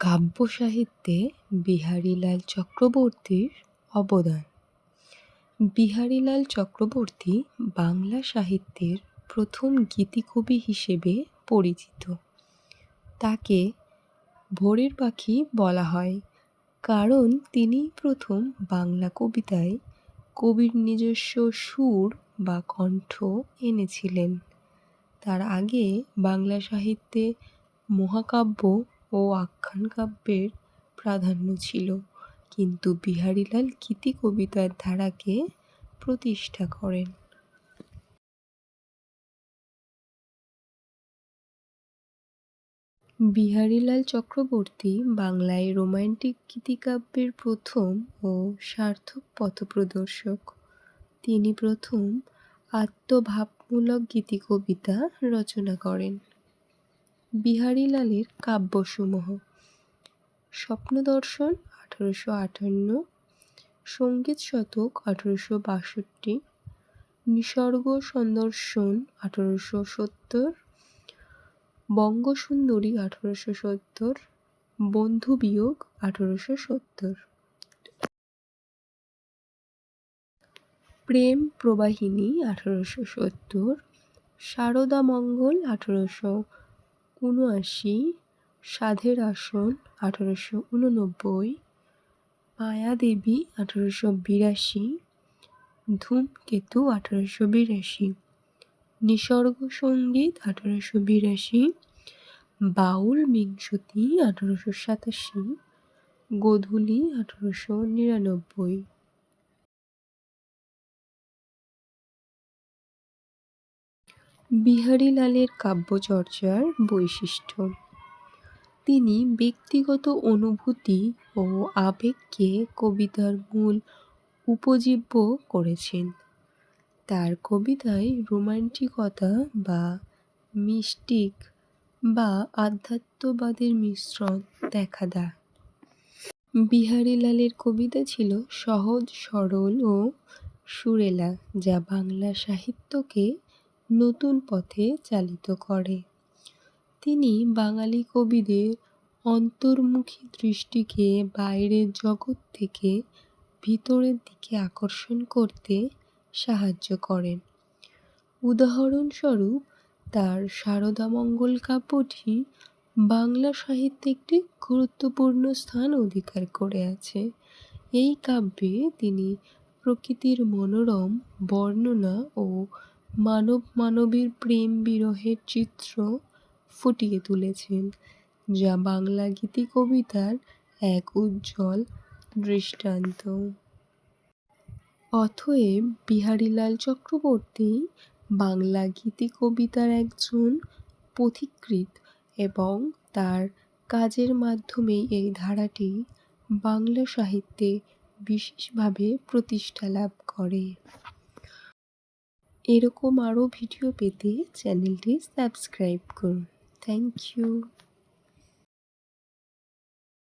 কাব্য সাহিত্যে বিহারীলাল চক্রবর্তীর অবদান। বিহারীলাল চক্রবর্তী বাংলা সাহিত্যের প্রথম গীতিকবি হিসেবে পরিচিত। তাকে ভোরের পাখি বলা হয়, কারণ তিনিই প্রথম বাংলা কবিতায় কবির নিজস্ব সুর বা কণ্ঠ এনেছিলেন। তার আগে বাংলা সাহিত্যে মহাকাব্য ও আখ্যান কাব্যের প্রাধান্য ছিল। কিন্তু বিহারীলাল গীতি কবিতার ধারাকে প্রতিষ্ঠা করেন। বিহারীলাল চক্রবর্তী বাংলায় রোমান্টিক গীতিকাব্যের প্রথম ও সার্থক পথপ্রদর্শক। তিনি প্রথম আত্মভাবমূলক গীতিকবিতা রচনা করেন। বিহারীলালের কাব্যসমূহ। স্বপ্নদর্শন আঠারোশো আটান্ন, সংগীত শতক আঠারোশো বাষট্টি, নিসর্গ সন্দর্শন আঠারোশো সত্তর, বঙ্গসুন্দরী আঠারোশো সত্তর, বন্ধু বিয়োগ আঠারোশো সত্তর। প্রেম প্রবাহিনী আঠারোশো সত্তর, সারদা মঙ্গল আঠারোশো উনআশি সাধের আসন আঠারোশো উননব্বই মায়াদেবী আঠারোশো বিরাশি, ধূমকেতু আঠারোশো বিরাশি, নিসর্গ সংগীত আঠারোশো বিরাশি, বাউল বিংশতি আঠারোশো সাতাশি, গোধূলি আঠারোশো নিরানব্বই। বিহারীলালের কাব্যচর্চার বৈশিষ্ট্য। তিনি ব্যক্তিগত অনুভূতি ও আবেগকে কবিতার মূল উপজীব্য করেছেন। তার কবিতায় রোমান্টিকতা বা মিস্টিক বা আধ্যাত্মবাদের মিশ্রণ দেখা দেয়। বিহারীলালের কবিতা ছিল সহজ, সরল ও সুরেলা, যা বাংলা সাহিত্যকে নতুন পথে চালিত করে। তিনি বাঙালি কবিদের অন্তর্মুখী দৃষ্টিকে বাইরের জগৎ থেকে ভিতরের দিকে আকর্ষণ করতে সাহায্য করেন। উদাহরণস্বরূপ, তার সারদামঙ্গল কাব্যটি বাংলা সাহিত্যে একটি গুরুত্বপূর্ণ স্থান অধিকার করে আছে। এই কাব্যে তিনি প্রকৃতির মনোরম বর্ণনা ও মানব মানবীর প্রেম বিরহের চিত্র ফুটিয়ে তুলেছেন, যা বাংলা গীতি কবিতার এক উজ্জ্বল দৃষ্টান্ত। অতএব বিহারীলাল চক্রবর্তী বাংলা গীতি কবিতার একজন পথিকৃৎ এবং তার কাজের মাধ্যমেই এই ধারাটি বাংলা সাহিত্যে বিশেষভাবে প্রতিষ্ঠা লাভ করে। এরকম আরও ভিডিও পেতে চ্যানেলটি সাবস্ক্রাইব করুন। Thank you